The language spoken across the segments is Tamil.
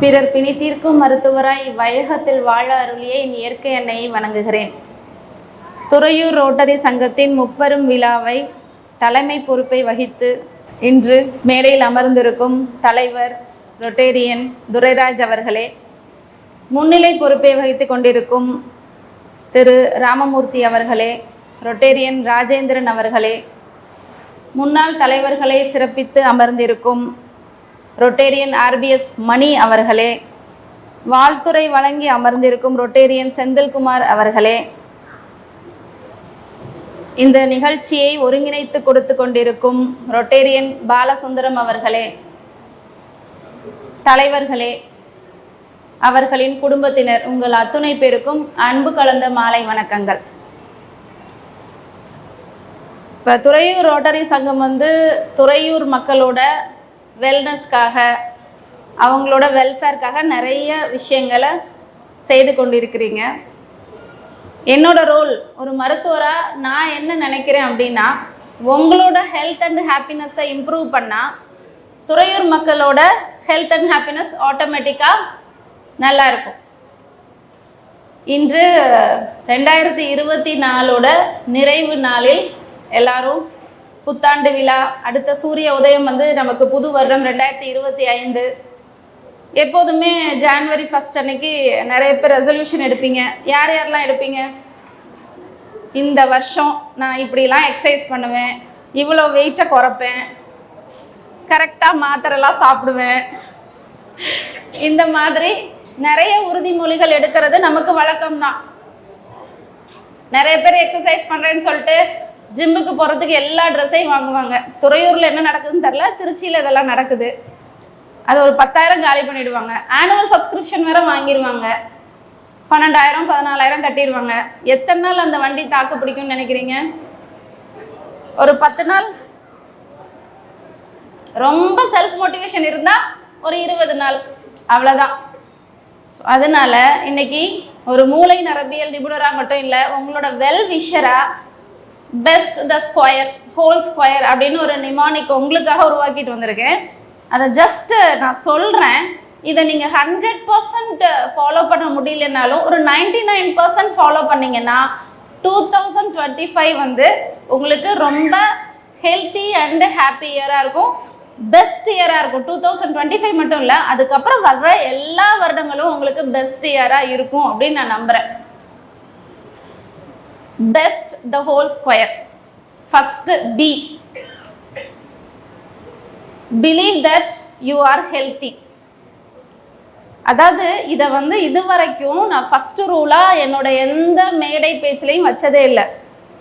பிறர் பிணி தீர்க்கும் மருத்துவராய் வயகத்தில் வாழ அருளிய என் இயற்கை எண்ணெயை வணங்குகிறேன். துறையூர் ரோட்டரி சங்கத்தின் முப்பெரும் விழாவை தலைமை பொறுப்பை வகித்து இன்று மேடையில் அமர்ந்திருக்கும் தலைவர் ரொட்டேரியன் துரைராஜ் அவர்களே முன்னிலை பொறுப்பை வகித்து கொண்டிருக்கும் திரு ராமமூர்த்தி அவர்களே ரொட்டேரியன் ராஜேந்திரன் அவர்களே முன்னாள் தலைவர்களை சிறப்பித்து அமர்ந்திருக்கும் ரொட்டேரியன் ஆர்பிஎஸ் மணி அவர்களே. வாழ்த்துறை வழங்கி அமர்ந்திருக்கும் ரொட்டேரியன் செந்தில்குமார் அவர்களே. இந்த நிகழ்ச்சியை ஒருங்கிணைத்து கொடுத்து கொண்டிருக்கும் ரொட்டேரியன் பாலசுந்தரம் அவர்களே. தலைவர்களே அவர்களின் குடும்பத்தினர் உங்கள் அத்துணை பேருக்கும் அன்பு கலந்த மாலை வணக்கங்கள். இப்போ துறையூர் ரோட்டரி சங்கம் வந்து துறையூர் மக்களோட வெல்னஸ்க்காக அவங்களோட வெல்ஃபேர்க்காக நிறைய விஷயங்களை செய்து கொண்டிருக்கிறீங்க. என்னோட ரோல் ஒரு மருத்துவராக நான் என்ன நினைக்கிறேன் அப்படின்னா உங்களோட ஹெல்த் அண்ட் ஹாப்பினஸை இம்ப்ரூவ் பண்ணால் துறையூர் மக்களோட ஹெல்த் அண்ட் ஹாப்பினஸ் ஆட்டோமேட்டிக்காக நல்லா இருக்கும். இன்று ரெண்டாயிரத்தி இருபத்தி நாலோட நிறைவு நாளில் எல்லாரும் புத்தாண்டு விழா அடுத்த சூரிய உதயம் வந்து நமக்கு புது வருடம் ரெண்டாயிரத்தி இருபத்தி ஐந்து. எப்போதுமே ஜான்வரி ஃபஸ்ட் அன்னைக்கு நிறைய பேர் ரெசல்யூஷன் எடுப்பீங்க. யார் யாரெல்லாம் எடுப்பீங்க? இந்த வருஷம் நான் இப்படிலாம் எக்ஸசைஸ் பண்ணுவேன். இவ்வளோ வெயிட்டை குறைப்பேன். கரெக்டாக மாத்திரைலாம் சாப்பிடுவேன். இந்த மாதிரி நிறைய உறுதிமொழிகள் எடுக்கிறது நமக்கு வழக்கம்தான். நிறைய பேர் எக்ஸசைஸ் பண்ணுறேன்னு சொல்லிட்டு ஜிம்முக்கு போகிறதுக்கு எல்லா ட்ரெஸ்ஸையும் வாங்குவாங்க. துறையூரில் என்ன நடக்குதுன்னு தெரில திருச்சியில் இதெல்லாம் நடக்குது. அது ஒரு பத்தாயிரம் காலி பண்ணிடுவாங்க. ஆனுவல் சப்ஸ்கிரிப்ஷன் வேற வாங்கிடுவாங்க பன்னெண்டாயிரம் பதினாலாயிரம் கட்டிடுவாங்க. எத்தனை நாள் அந்த வண்டி தாக்கு பிடிக்கும்னு நினைக்கிறீங்க? ஒரு பத்து நாள்? ரொம்ப செல்ஃப் மோட்டிவேஷன் இருந்தால் ஒரு இருபது நாள். அவ்வளோதான் அதனால இன்னைக்கு ஒரு மூளை நரம்பியல் நிபுணராக மட்டும் இல்லை உங்களோட well விஷராக best the square whole square அப்படின்னு ஒரு நிமானிக் உங்களுக்காக உருவாக்கிட்டு வந்திருக்கேன். அதை ஜஸ்ட்டு நான் சொல்கிறேன் இதை நீங்கள் ஹண்ட்ரட் பர்சன்ட் ஃபாலோ பண்ண முடியலனாலும் ஒரு நைன்டி நைன் பர்சன்ட் ஃபாலோ பண்ணிங்கன்னா டூ தௌசண்ட் டுவெண்ட்டி ஃபைவ் வந்து உங்களுக்கு ரொம்ப ஹெல்த்தி அண்டு ஹாப்பி இயராக இருக்கும். பெஸ்ட் இயராக இருக்கும். டூ தௌசண்ட் டுவெண்ட்டி ஃபைவ் மட்டும் இல்லை அதுக்கப்புறம் வர்ற எல்லா வருடங்களும் உங்களுக்கு பெஸ்ட் இயராக இருக்கும் அப்படின்னு நான் நம்புகிறேன் best the whole square first B believe that you are healthy அதாவது இதை வந்து இது வரைக்கும் நான் ஃபஸ்ட்டு ரூலாக என்னோட எந்த மேடை பேச்சுலையும் வச்சதே இல்லை.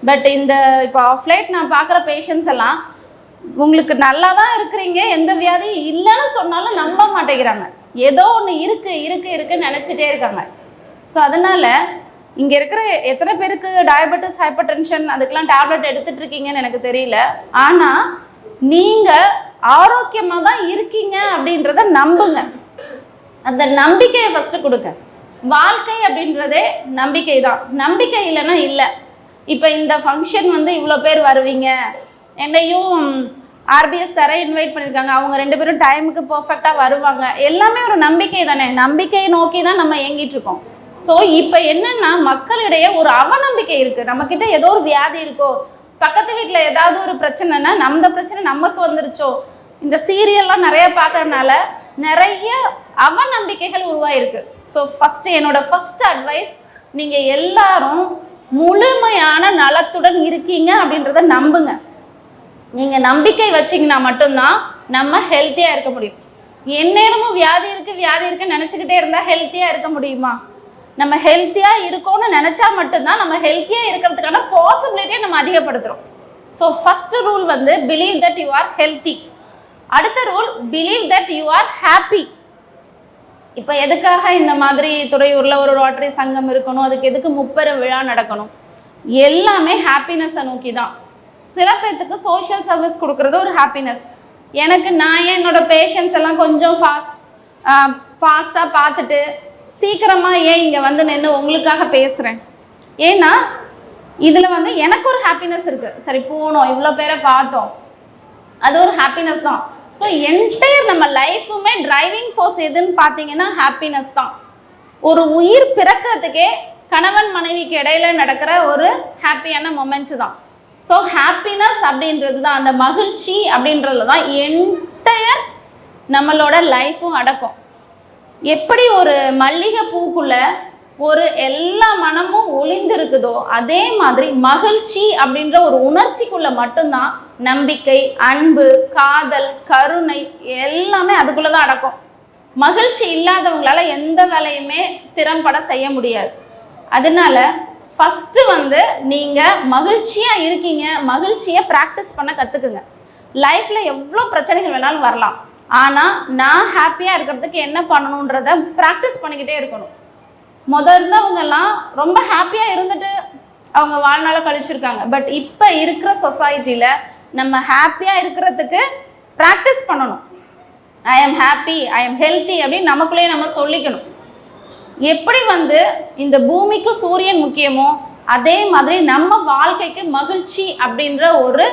பட் இந்த இப்போ ஆஃப்லைட் நான் பார்க்குற பேஷண்ட்ஸ் எல்லாம் உங்களுக்கு நல்லா தான் இருக்கிறீங்க எந்த வியாதியும் இல்லைன்னு சொன்னாலும் நம்ப மாட்டேங்கிறாங்க. ஏதோ ஒன்று இருக்குது இருக்குது இருக்குன்னு நினச்சிட்டே இருக்காங்க. ஸோ அதனால் இங்கே இருக்கிற எத்தனை பேருக்கு டயபெட்டிஸ் ஹைப்பர் டென்ஷன் அதுக்கெல்லாம் டேப்லெட் எடுத்துட்டு இருக்கீங்கன்னு எனக்கு தெரியல. ஆனால் நீங்கள் ஆரோக்கியமாக தான் இருக்கீங்க அப்படின்றத நம்புங்க. அந்த நம்பிக்கையை ஃபஸ்ட்டு கொடுங்க. வாழ்க்கை அப்படின்றதே நம்பிக்கை தான் நம்பிக்கை இல்லைன்னா இல்லை. இப்போ இந்த ஃபங்க்ஷன் வந்து இவ்வளோ பேர் வருவீங்க. என்னையும் ஆர்பிஎஸ் சாரை இன்வைட் பண்ணியிருக்காங்க அவங்க ரெண்டு பேரும் டைமுக்கு பர்ஃபெக்டாக வருவாங்க. எல்லாமே ஒரு நம்பிக்கை தானே. நம்பிக்கையை நோக்கி தான் நம்ம இயங்கிட்டு இருக்கோம் ஸோ இப்போ என்னன்னா மக்களிடையே ஒரு அவநம்பிக்கை இருக்கு. நம்ம கிட்ட ஏதோ ஒரு வியாதி இருக்கோ பக்கத்து வீட்டில் ஏதாவது ஒரு பிரச்சனைனா நம்ம பிரச்சனை நமக்கு வந்துருச்சோ இந்த சீரியல்லாம் நிறைய பார்க்கறதுனால நிறைய அவநம்பிக்கைகள் உருவாயிருக்கு. ஸோ ஃபஸ்ட்டு என்னோட ஃபர்ஸ்ட் அட்வைஸ் நீங்க எல்லாரும் முழுமையான நலத்துடன் இருக்கீங்க அப்படின்றத நம்புங்க. நீங்க நம்பிக்கை வச்சிங்கன்னா மட்டும்தான் நம்ம ஹெல்த்தியா இருக்க முடியும். எந்நேரமும் வியாதி இருக்கு வியாதி இருக்குன்னு நினச்சிக்கிட்டே இருந்தா ஹெல்த்தியா இருக்க முடியுமா? நம்ம ஹெல்த்தியா இருக்கோம்னு நினைச்சா மட்டும்தான் நம்ம ஹெல்த்தியா இருக்கிறதுக்கான பாசிபிலிட்டியை நம்ம அதிகப்படுத்துறோம். ஸோ ஃபர்ஸ்ட் ரூல் வந்து believe that you are healthy அடுத்த rule believe that you are happy இப்போ எதுக்காக இந்த மாதிரி துறையூரில் ஒரு ரோட்டரி சங்கம் இருக்கணும்? அதுக்கு எதுக்கு முப்பெரு விழா நடக்கணும்? எல்லாமே ஹாப்பினஸை நோக்கி தான். சில பேர்த்துக்கு சோஷியல் சர்வீஸ் கொடுக்குறது ஒரு ஹாப்பினஸ் எனக்கு நான் ஏன் என்னோட பேஷண்ட்ஸ் எல்லாம் கொஞ்சம் ஃபாஸ்ட் ஃபாஸ்ட்டாக பார்த்துட்டு சீக்கிரமாக ஏன் இங்கே வந்து நின்று உங்களுக்காக பேசுகிறேன் ஏன்னா இதில் வந்து எனக்கு ஒரு ஹாப்பினஸ் இருக்குது சரி போனோம். இவ்வளோ பேரை பார்த்தோம். அது ஒரு ஹாப்பினஸ் தான். ஸோ என்டையர் நம்ம லைஃபுமே டிரைவிங் ஃபோர்ஸ் எதுன்னு பார்த்தீங்கன்னா ஹாப்பினஸ் தான். ஒரு உயிர் பிறக்கிறதுக்கே கணவன் மனைவிக்கு இடையில நடக்கிற ஒரு ஹாப்பியான மொமெண்ட் தான். ஸோ ஹாப்பினஸ் அப்படின்றது தான். அந்த மகிழ்ச்சி அப்படின்றது தான் என்டையர் நம்மளோட லைஃப்பும் அடக்கும். எப்படி ஒரு மல்லிகை பூக்குள்ள ஒரு எல்லா மனமும் ஒளிந்திருக்குதோ அதே மாதிரி மகிழ்ச்சி அப்படின்ற ஒரு உணர்ச்சிக்குள்ள மட்டும்தான் நம்பிக்கை அன்பு காதல் கருணை எல்லாமே அதுக்குள்ளதான் அடக்கும். மகிழ்ச்சி இல்லாதவங்களால எந்த வேலையுமே திறம்பட செய்ய முடியாது. அதனால ஃபஸ்ட்டு வந்து நீங்கள் மகிழ்ச்சியாக இருக்கீங்க மகிழ்ச்சியை ப்ராக்டிஸ் பண்ண கற்றுக்குங்க லைஃப்பில் எவ்வளோ பிரச்சனைகள் வேணாலும் வரலாம். ஆனால் நான் ஹாப்பியாக இருக்கிறதுக்கு என்ன பண்ணணுன்றத ப்ராக்டிஸ் பண்ணிக்கிட்டே இருக்கணும். முத இருந்தவங்கெல்லாம் ரொம்ப ஹாப்பியாக இருந்துட்டு அவங்க வாழ்நாளை கழிச்சிருக்காங்க. பட் இப்போ இருக்கிற சொசைட்டியில் நம்ம ஹாப்பியாக இருக்கிறதுக்கு ப்ராக்டிஸ் பண்ணணும். I am happy I am healthy அப்படின்னு நமக்குள்ளேயே நம்ம சொல்லிக்கணும். எப்படி வந்து இந்த பூமிக்கு சூரியன் முக்கியமோ அதே மாதிரி நம்ம வாழ்க்கைக்கு மகிழ்ச்சி அப்படின்ற ஒரு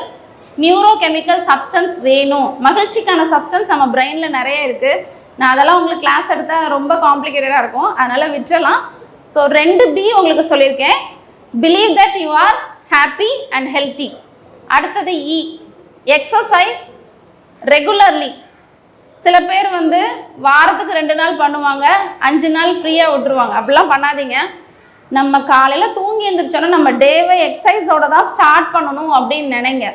நியூரோ கெமிக்கல் சப்ஸ்டன்ஸ் வேணும். மகிழ்ச்சிக்கான சப்ஸ்டன்ஸ் நம்ம பிரெயினில் நிறைய இருக்குது நான் அதெல்லாம் உங்களுக்கு கிளாஸ் எடுத்தால் ரொம்ப காம்ப்ளிகேட்டடாக இருக்கும். அதனால் விட்டுறலாம். ஸோ ரெண்டு பி உங்களுக்கு சொல்லியிருக்கேன். Believe that you are happy and healthy அடுத்தது இ எக்ஸசைஸ் ரெகுலர்லி சில பேர் வந்து வாரத்துக்கு ரெண்டு நாள் பண்ணுவாங்க அஞ்சு நாள் ஃப்ரீயாக விட்டுருவாங்க. அப்படிலாம் பண்ணாதீங்க. நம்ம காலையில் தூங்கி எழுந்திரிச்சோன்னா நம்ம டேவை எக்ஸசைஸோட தான் ஸ்டார்ட் பண்ணணும் அப்படின்னு நினைங்க.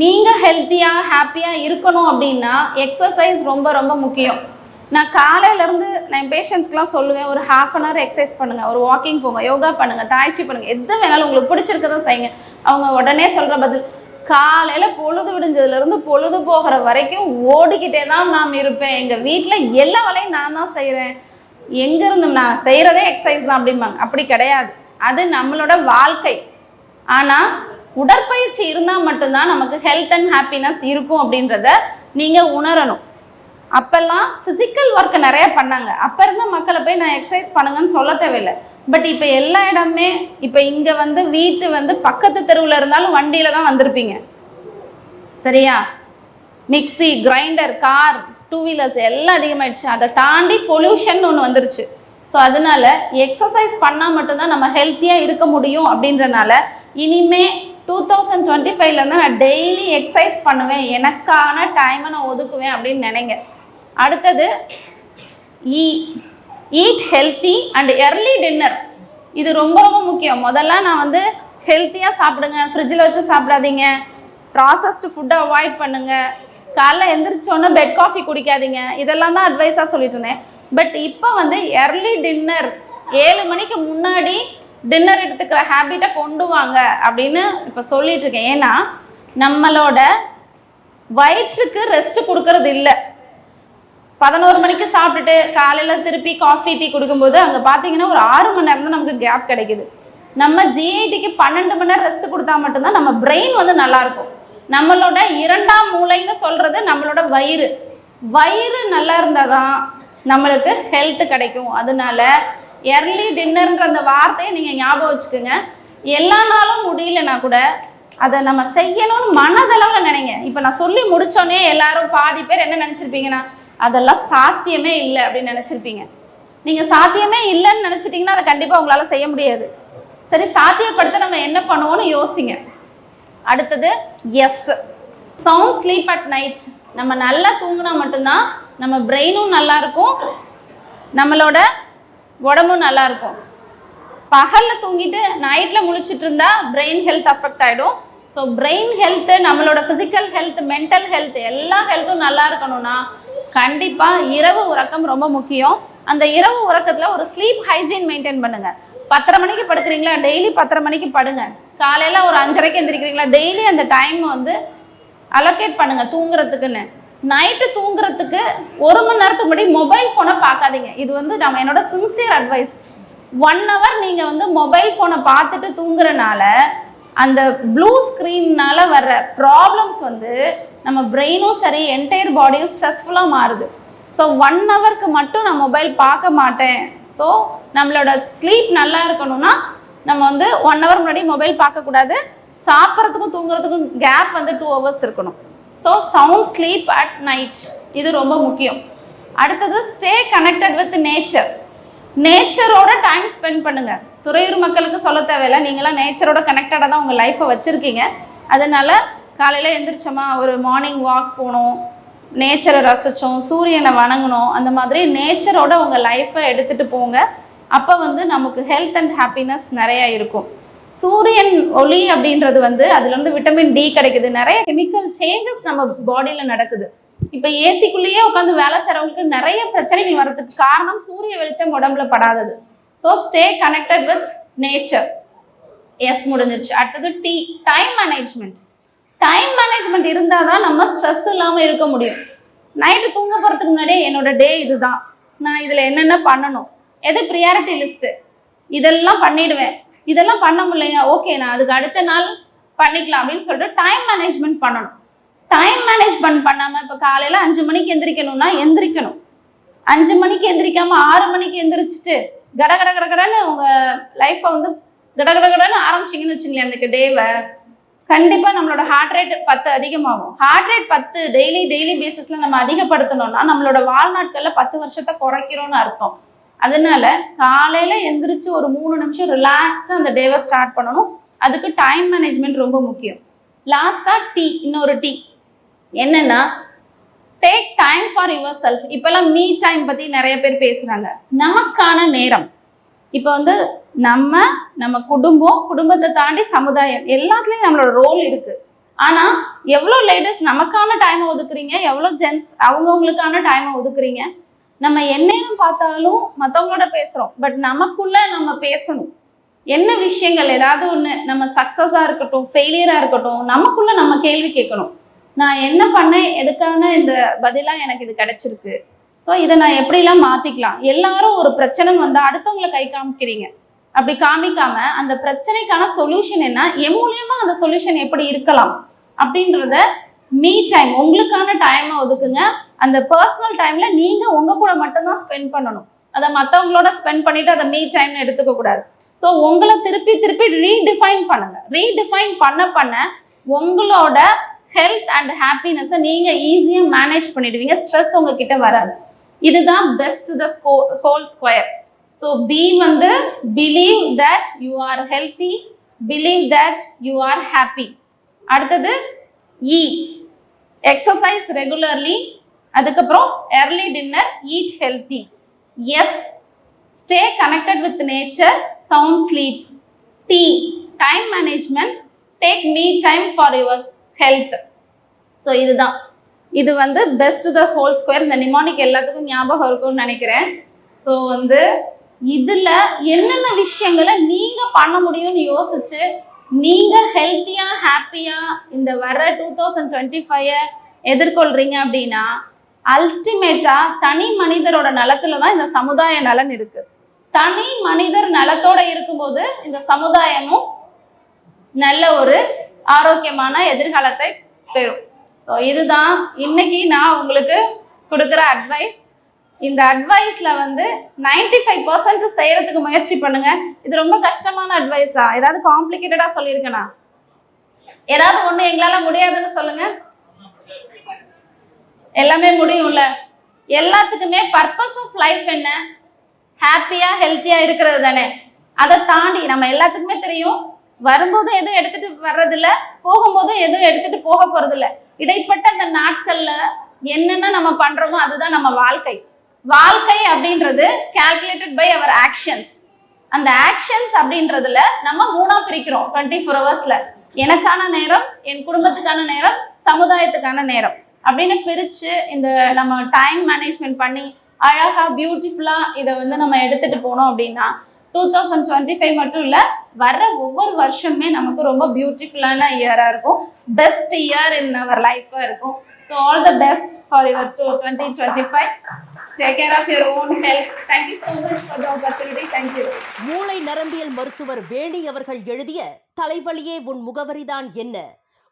நீங்கள் ஹெல்த்தியாக ஹாப்பியாக இருக்கணும் அப்படின்னா எக்ஸசைஸ் ரொம்ப ரொம்ப முக்கியம். நான் காலையிலேருந்து நான் என் பேஷண்ட்ஸ்க்கெலாம் சொல்லுவேன் ஒரு ஹாஃப் அன் ஹவர் எக்ஸசைஸ் பண்ணுங்கள் ஒரு வாக்கிங் போங்க யோகா பண்ணுங்கள் தாய்ச்சி பண்ணுங்கள் எது வேணாலும் உங்களுக்கு பிடிச்சிருக்கதான் செய்யுங்க. அவங்க உடனே சொல்கிற பதில் காலையில் பொழுது விடிஞ்சதுலேருந்து பொழுது போகிற வரைக்கும் ஓடிக்கிட்டே தான் நான் இருப்பேன். எங்கள் வீட்டில் எல்லா வேலையும் நான் தான் செய்கிறேன் எங்கேருந்து நான் செய்கிறதே எக்ஸசைஸ் தான் அப்படிம்பாங்க. அப்படி கிடையாது. அது நம்மளோட வாழ்க்கை. ஆனால் உடற்பயிற்சி இருந்தால் மட்டும்தான் நமக்கு ஹெல்த் அண்ட் ஹாப்பினஸ் இருக்கும் அப்படின்றத நீங்கள் உணரணும். அப்பெல்லாம் ஃபிசிக்கல் ஒர்க் நிறைய பண்ணாங்க. அப்போ இருந்த மக்களை போய் நான் எக்ஸசைஸ் பண்ணுங்கன்னு சொல்ல தேவையில்லை. பட் இப்போ எல்லா இடமே இப்போ இங்கே வந்து வீட்டு வந்து பக்கத்து தெருவில் இருந்தாலும் வண்டியில் தான் வந்திருப்பீங்க. சரியா? Mixie grinder car two wheelers எல்லாம் அதிகமாயிடுச்சு. அதை தாண்டி பொல்யூஷன் ஒன்று வந்துருச்சு. ஸோ அதனால எக்ஸசைஸ் பண்ணால் மட்டும்தான் நம்ம ஹெல்த்தியாக இருக்க முடியும் அப்படின்றனால இனிமே டூ தௌசண்ட் டுவெண்ட்டி ஃபைவ்லேருந்து நான் டெய்லி எக்ஸசைஸ் பண்ணுவேன். எனக்கான டைமை நான் ஒதுக்குவேன் அப்படின்னு நினைங்க. அடுத்தது E eat healthy and early dinner இது ரொம்ப ரொம்ப முக்கியம். முதல்ல நான் வந்து ஹெல்த்தியாக சாப்பிடுங்க. ஃப்ரிட்ஜில் வச்சு சாப்பிடாதீங்க. ப்ராசஸ்டு ஃபுட்டை அவாய்ட் பண்ணுங்கள் காலைல எந்திரிச்சோன்னே பெட் காஃபி குடிக்காதீங்க. இதெல்லாம் தான் அட்வைஸாக சொல்லிட்டு இருந்தேன். பட் இப்போ வந்து எர்லி டின்னர் ஏழு மணிக்கு முன்னாடி டின்னர் எடுத்துக்கிற ஹேபிட்டை கொண்டு வாங்க அப்படின்னு இப்போ சொல்லிட்டு இருக்கேன். ஏன்னா நம்மளோட வயிற்றுக்கு ரெஸ்ட் கொடுக்கறது இல்லை. பதினோரு மணிக்கு சாப்பிட்டுட்டு காலையில் திருப்பி காஃபி டீ கொடுக்கும்போது அங்கே பார்த்தீங்கன்னா ஒரு ஆறு மணி நேரம் தான் நமக்கு கேப் கிடைக்குது. நம்ம ஜிஐடிக்கு பன்னெண்டு மணி நேரம் ரெஸ்ட் கொடுத்தா மட்டும்தான் நம்ம பிரெயின் வந்து நல்லாயிருக்கும் நம்மளோட இரண்டாம் மூளைன்னு சொல்கிறது நம்மளோட வயிறு. வயிறு நல்லா இருந்தால் தான் நம்மளுக்கு ஹெல்த் கிடைக்கும். அதனால எர்லி டின்னர்ன்ற அந்த வார்த்தையை நீங்கள் ஞாபகம் வச்சுக்கோங்க. எல்லா நாளும் முடியலன்னா கூட அதை நம்ம செய்யணும்னு மனதளவில் நினைங்க. இப்போ நான் சொல்லி முடிச்சோன்னே எல்லாரும் பாதி பேர் என்ன நினச்சிருப்பீங்கன்னா அதெல்லாம் சாத்தியமே இல்லை அப்படின்னு நினச்சிருப்பீங்க. நீங்கள் சாத்தியமே இல்லைன்னு நினச்சிட்டிங்கன்னா அதை கண்டிப்பாக உங்களால் செய்ய முடியாது. சரி சாத்தியப்படுத்த நம்ம என்ன பண்ணுவோம்னு யோசிங்க. அடுத்தது S sound sleep at night நம்ம நல்லா தூங்கினா மட்டும்தான் நம்ம பிரெயினும் நல்லா இருக்கும். நம்மளோட உடம்பும் நல்லா இருக்கும் பகல்ல தூங்கிட்டு நைட்ல முழிச்சிட்டு இருந்தா பிரெயின் ஹெல்த் அஃபெக்ட் ஆயிடும். ஸோ பிரெயின் ஹெல்த்து நம்மளோட ஃபிசிக்கல் ஹெல்த் மென்டல் ஹெல்த் எல்லா ஹெல்த்தும் நல்லா இருக்கணும்னா கண்டிப்பா இரவு உறக்கம் ரொம்ப முக்கியம். அந்த இரவு உறக்கத்துல ஒரு ஸ்லீப் ஹைஜீன் மெயின்டைன் பண்ணுங்க. பத்தரை மணிக்கு படுக்கிறீங்களா? டெய்லி பத்தரை மணிக்கு படுங்க. காலையில ஒரு அஞ்சரைக்கு எந்திரிக்கிறீங்களா? டெய்லி அந்த டைம் வந்து அலோகேட் பண்ணுங்க தூங்குறதுக்குன்னு. நைட்டு தூங்குறதுக்கு ஒரு மணி நேரத்துக்கு முன்னாடி மொபைல் ஃபோனை பார்க்காதீங்க. இது வந்து நம்ம என்னோட சின்சியர் அட்வைஸ் ஒன் ஹவர் நீங்கள் வந்து மொபைல் ஃபோனை பார்த்துட்டு தூங்குறனால அந்த ப்ளூ ஸ்க்ரீன்னால வர்ற ப்ராப்ளம்ஸ் வந்து நம்ம பிரெயினும் சரி என்டையர் பாடியும் ஸ்ட்ரெஸ்ஃபுல்லாக மாறுது. ஸோ ஒன் ஹவருக்கு மட்டும் நான் மொபைல் பார்க்க மாட்டேன். ஸோ நம்மளோட ஸ்லீப் நல்லா இருக்கணும்னா நம்ம வந்து ஒன் ஹவர் முன்னாடி மொபைல் பார்க்கக்கூடாது. சாப்பிட்றதுக்கும் தூங்குறதுக்கும் கேப் வந்து டூ ஹவர்ஸ் இருக்கணும். So sound sleep at night இது ரொம்ப முக்கியம். அடுத்தது ஸ்டே கனெக்டட் வித் நேச்சர் நேச்சரோட டைம் ஸ்பெண்ட் பண்ணுங்க. துறையூர் மக்களுக்கு சொல்ல தேவையில்ல. நீங்களாம் நேச்சரோட கனெக்டடாக தான் உங்கள் லைஃப்பை வச்சுருக்கீங்க. அதனால காலையில் எந்திரிச்சோமா ஒரு மார்னிங் வாக் போனோம். நேச்சரை ரசித்தோம் சூரியனை வணங்கணும் அந்த மாதிரி நேச்சரோட உங்கள் லைஃப்பை எடுத்துகிட்டு போங்க. அப்போ வந்து நமக்கு ஹெல்த் அண்ட் ஹாப்பினஸ் நிறையா இருக்கும். சூரியன் ஒளி அப்படின்றது வந்து அதுலேருந்து விட்டமின் டி கிடைக்குது. நிறைய கெமிக்கல் சேஞ்சஸ் நம்ம பாடியில் நடக்குது. இப்போ ஏசிக்குள்ளேயே உட்காந்து வேலை செய்கிறவங்களுக்கு நிறைய பிரச்சனைகள் வர்றதுக்கு காரணம் சூரிய வெளிச்சம் உடம்புல படாதது. So stay connected with nature S முடிஞ்சிருச்சு. அடுத்தது T time management time management இருந்தால் தான் நம்ம ஸ்ட்ரெஸ் இல்லாமல் இருக்க முடியும். நைட்டு தூங்க போகிறதுக்கு முன்னாடியே என்னோட டே இதுதான். நான் இதில் என்னென்ன பண்ணணும்? எது ப்ரியாரிட்டி லிஸ்ட்டு இதெல்லாம் பண்ணிடுவேன். இதெல்லாம் பண்ண முடியலையா ஓகே நான் அதுக்கு அடுத்த நாள் பண்ணிக்கலாம் அப்படின்னு சொல்லிட்டு டைம் மேனேஜ்மெண்ட் பண்ணணும். டைம் மேனேஜ்மெண்ட் பண்ணாமல் இப்போ காலையில் அஞ்சு மணிக்கு எந்திரிக்கணும்னா எந்திரிக்கணும். அஞ்சு மணிக்கு எந்திரிக்காம ஆறு மணிக்கு எந்திரிச்சிட்டு கட கட கடன்னு உங்கள் லைஃப்பை வந்து கட கட கடன்னு ஆரம்பிச்சிங்கன்னு வச்சுங்களேன் அந்த டேவை கண்டிப்பாக நம்மளோட ஹார்ட் ரேட் பத்து அதிகமாகும். ஹார்ட் ரேட் பத்து டெய்லி டெய்லி பேசிஸில் நம்ம அதிகப்படுத்தணும்னா நம்மளோட வாழ்நாட்களில் பத்து வருஷத்தை குறைக்கிறோம்னு அர்த்தம். அதனால காலையில் எந்திரிச்சு ஒரு மூணு நிமிஷம் ரிலாக்ஸ்டாக அந்த டேவை ஸ்டார்ட் பண்ணணும். அதுக்கு டைம் மேனேஜ்மெண்ட் ரொம்ப முக்கியம். லாஸ்ட்டாக டீ இன்னொரு டீ என்னன்னா take time for yourself இப்போல்லாம் மீ டைம் பற்றி நிறைய பேர் பேசுகிறாங்க நமக்கான நேரம். இப்போ வந்து நம்ம நம்ம குடும்பம் குடும்பத்தை தாண்டி சமுதாயம் எல்லாத்துலேயும் நம்மளோட ரோல் இருக்கு. ஆனால் எவ்வளோ லேடிஸ் நமக்கான டைமை ஒதுக்குறீங்க? எவ்வளோ ஜென்ஸ் அவங்கவுங்களுக்கான டைமை ஒதுக்குறீங்க? நம்ம எந்நேரம் பார்த்தாலும் மற்றவங்களோட பேசுகிறோம் பட் நமக்குள்ள நம்ம பேசணும். என்ன விஷயங்கள்? ஏதாவது ஒன்று நம்ம சக்ஸஸாக இருக்கட்டும் ஃபெயிலியராக இருக்கட்டும் நமக்குள்ள நம்ம கேள்வி கேட்கணும். நான் என்ன பண்ணேன்? எதுக்கான இந்த பதிலாக எனக்கு இது கிடைச்சிருக்கு? ஸோ இதை நான் எப்படிலாம் மாற்றிக்கலாம் எல்லாரும் ஒரு பிரச்சனை வந்தால் அடுத்தவங்களை கை காமிக்கிறீங்க. அப்படி காமிக்காம அந்த பிரச்சனைக்கான சொல்யூஷன் என்ன? என் மூலியமா அந்த சொல்யூஷன் எப்படி இருக்கலாம்? அப்படின்றத மீ டைம் உங்களுக்கான டைமை ஒதுக்குங்க. அந்த பர்சனல் டைம்ல நீங்க உங்க கூட மட்டும்தான் ஸ்பெண்ட் பண்ணணும். அதை மற்றவங்களோட ஸ்பெண்ட் பண்ணிட்டு அதை மீ டைம்னு எடுத்துக்க கூடாது. ஸோ உங்களை திருப்பி திருப்பி ரீடிஃபைன் பண்ணுங்க. ரீடிஃபைன் பண்ண பண்ண உங்களோட ஹெல்த் அண்ட் ஹாப்பினஸை நீங்க ஈஸியாக மேனேஜ் பண்ணிடுவீங்க. ஸ்ட்ரெஸ் உங்ககிட்ட வராது. இதுதான் best the whole square so B வந்து believe that you are healthy believe that you are happy அடுத்தது இ எக்ஸசைஸ் ரெகுலர்லி அதுக்கப்புறம் early dinner eat healthy S stay connected with nature sound sleep T time management take me time for your health so இதுதான். இது வந்து பெஸ்ட் த ஹோல் ஸ்கொயர் இந்த நிமானிக் எல்லாத்துக்கும் ஞாபகம் இருக்கும்னு நினைக்கிறேன். ஸோ வந்து இதில் என்னென்ன விஷயங்களை நீங்கள் பண்ண முடியும்னு யோசிச்சு நீங்கள் ஹெல்த்தியாக ஹாப்பியாக இந்த வர டூ தௌசண்ட் டுவெண்ட்டி ஃபைவ் எதிர்கொள்கிறீங்க அப்படின்னா அல்டிமேட்டாக தனி மனிதரோட நலத்துல தான் இந்த சமுதாய நலன் இருக்கு. தனி மனிதர் நலத்தோட இருக்கும்போது இந்த சமுதாயமும் நல்ல ஒரு ஆரோக்கியமான எதிர்காலத்தை பெறும். ஸோ இதுதான் இன்னைக்கு நான் உங்களுக்கு கொடுக்குற அட்வைஸ் இந்த அட்வைஸ்ல வந்து 95% ஃபைவ் பர்சன்ட் செய்யறதுக்கு முயற்சி பண்ணுங்க. இது ரொம்ப கஷ்டமான அட்வைஸா ஏதாவது காம்ப்ளிகேட்டடா சொல்லியிருக்கேனா? ஏதாவது ஒண்ணு எங்களால முடியாதுன்னு சொல்லுங்க. எல்லாமே முடியும்ல? எல்லாத்துக்குமே பர்பஸ் ஆஃப் லைஃப் என்ன? ஹாப்பியா ஹெல்த்தியா இருக்கிறது தானே. அதை தாண்டி நம்ம எல்லாத்துக்குமே தெரியும் வரும்போது எதுவும் எடுத்துட்டு வர்றதில்ல போகும்போதும் எதுவும் எடுத்துட்டு போக போறதில்ல. இடைப்பட்ட அந்த நாட்கள்ல என்னென்ன நம்ம பண்றோமோ அதுதான் நம்ம வாழ்க்கை. வாழ்க்கை அப்படின்றது கால்குலேட்டட் பை அவர் ஆக்ஷன்ஸ் அந்த ஆக்ஷன்ஸ் அப்படின்றதுல நம்ம மூணா பிரிக்கிறோம் டுவெண்ட்டி ஃபோர் ஹவர்ஸ்ல எனக்கான நேரம் என் குடும்பத்துக்கான நேரம் சமுதாயத்துக்கான நேரம். அப்படின்னு பிரிச்சு இந்த நம்ம டைம் மேனேஜ்மெண்ட் பண்ணி அழகா பியூட்டிஃபுல்லா இதை வந்து நம்ம எடுத்துட்டு போனோம் அப்படின்னா டூ தௌசண்ட் டுவெண்ட்டி ஃபைவ் மட்டும் இல்லை வர்ற ஒவ்வொரு வருஷமே நமக்கு ரொம்ப பியூட்டிஃபுல்லான இயராக இருக்கும். பெஸ்ட் இயர் இன் அவர் லைஃபாக இருக்கும். So all the best for your two twenty twenty five take care of your own health thank you so much for the opportunity thank you மூளை நரம்பியல் மருத்துவர் வேணி அவர்கள் எழுதிய தலைவலியே உன் முகவரிதான் என்ன?